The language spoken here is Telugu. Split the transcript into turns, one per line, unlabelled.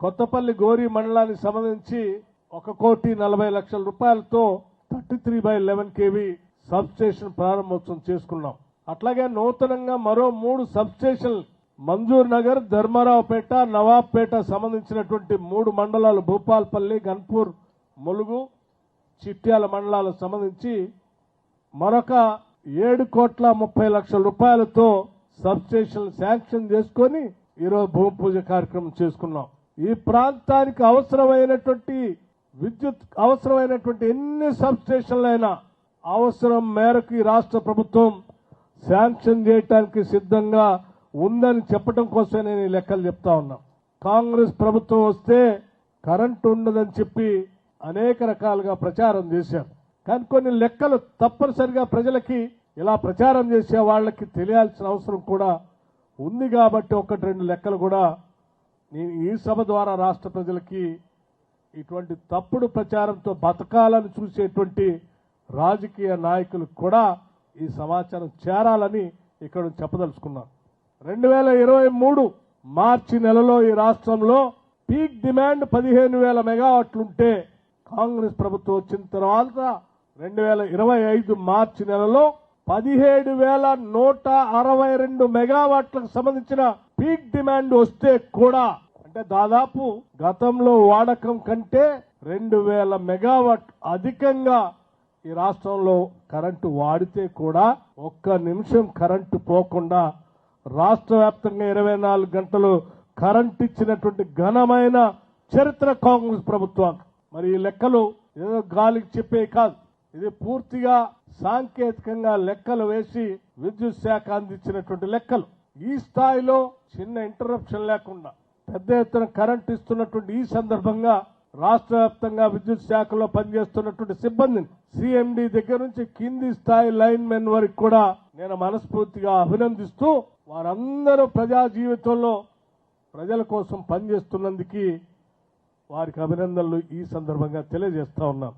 కొత్తపల్లి గోరి మండలానికి సంబంధించి ఒక కోటి నలభై లక్షల రూపాయలతో thirty three by eleven KV substation ప్రారంభోత్సవం చేసుకున్నాం. అట్లాగే నూతనంగా మరో మూడు సబ్ స్టేషన్ మంజూర్ నగర్ ధర్మారావుపేట నవాబ్పేట సంబంధించినటువంటి మూడు మండలాలు భూపాల్పల్లి గన్పూర్ ములుగు చిట్యాల మండలాలకు సంబంధించి మరొక ఏడు కోట్ల ముప్పై లక్షల రూపాయలతో సబ్స్టేషన్ శాంక్షన్ చేసుకొని ఈరోజు భూమి పూజ కార్యక్రమం చేసుకున్నాం. ఈ ప్రాంతానికి అవసరమైనటువంటి విద్యుత్ అవసరమైనటువంటి ఎన్ని సబ్స్టేషన్లైనా అవసరం మేరకు ఈ రాష్ట్ర ప్రభుత్వం శాంక్షన్ చేయడానికి సిద్ధంగా ఉందని చెప్పడం కోసమే నేను ఈ లెక్కలు చెప్తా ఉన్నా. కాంగ్రెస్ ప్రభుత్వం వస్తే కరెంటు ఉండదని చెప్పి అనేక రకాలుగా ప్రచారం చేశారు. కానీ కొన్ని లెక్కలు తప్పనిసరిగా ప్రజలకి ఇలా ప్రచారం చేసే వాళ్ళకి తెలియాల్సిన అవసరం కూడా ఉంది కాబట్టి ఒకటి రెండు లెక్కలు కూడా నేను ఈ సభ ద్వారా రాష్ట్ర ప్రజలకి ఇటువంటి తప్పుడు ప్రచారంతో బతకాలని చూసేటువంటి రాజకీయ నాయకులు కూడా ఈ సమాచారం చేరాలని ఇక్కడ చెప్పదలుచుకున్నాను రెండు వేల ఇరవై మూడు మార్చి నెలలో ఈ రాష్ట్రంలో పీక్ డిమాండ్ పదిహేను వేల మెగావాట్లుంటే కాంగ్రెస్ ప్రభుత్వం వచ్చిన తర్వాత రెండు వేల ఇరవై ఐదు మార్చి నెలలో పదిహేడు వేల నూట అరవై రెండు మెగావాట్లకు సంబంధించిన పీక్ డిమాండ్ వస్తే కూడా అంటే దాదాపు గతంలో వాడకం కంటే రెండు వేల మెగావాట్ అధికంగా ఈ రాష్ట్రంలో కరెంటు వాడితే కూడా ఒక్క నిమిషం కరెంటు పోకుండా రాష్ట్ర వ్యాప్తంగా ఇరవై నాలుగు గంటలు కరెంట్ ఇచ్చినటువంటి ఘనమైన చరిత్ర కాంగ్రెస్ ప్రభుత్వానికి మరి ఈ లెక్కలు ఏదో గాలికి చెప్పే కాదు. ఇది పూర్తిగా సాంకేతికంగా లెక్కలు వేసి విద్యుత్ శాఖ అందించినటువంటి లెక్కలు. ఈ స్థాయిలో చిన్న ఇంటరప్షన్ లేకుండా పెద్ద ఎత్తున కరెంట్ ఇస్తున్నటువంటి ఈ సందర్భంగా రాష్ట్ర వ్యాప్తంగా విద్యుత్ శాఖలో పనిచేస్తున్నటువంటి సిబ్బందిని సిఎండి దగ్గర నుంచి కింది స్థాయి లైన్ మెన్ వరకు కూడా నేను మనస్ఫూర్తిగా అభినందిస్తూ వారందరూ ప్రజా జీవితంలో ప్రజల కోసం పనిచేస్తున్నందుకు వారికి అభినందనలు ఈ సందర్భంగా తెలియజేస్తా ఉన్నాం.